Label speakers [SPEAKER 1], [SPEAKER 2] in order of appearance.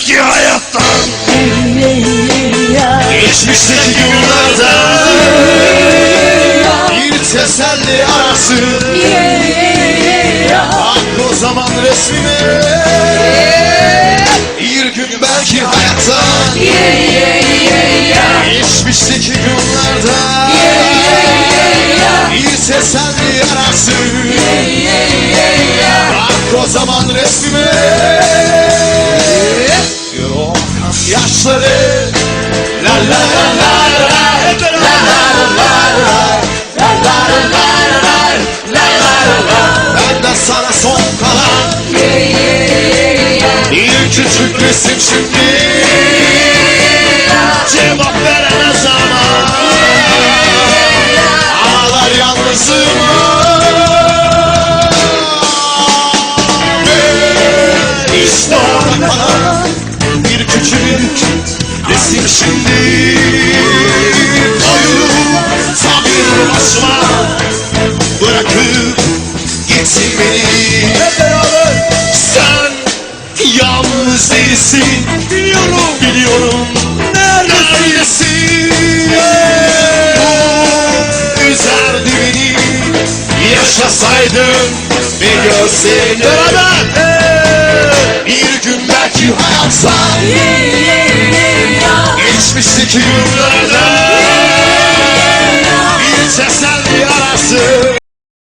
[SPEAKER 1] belki hayattan Geçmişteki yıllarda Bir teselli ararsın Bak o zaman resmime Bir gün belki hayattan Geçmişteki günlerde Bir teselli yaşları La la la la la beraber La la la la La la la la La la la la Benden sana son kalan Bir küçük resim şimdi Cevap verene zaman Ağlar yalnızıma Ve resim şimdi. Koyup tabir başıma Bırakıp gitsin beni. Sen yalnız değilsin. Biliyorum Biliyorum. Neredesin? Bu üzerdi beni. Yaşasaydın bir görseydin Beraber. Bir gün belki hayatsan Geçmişteki günler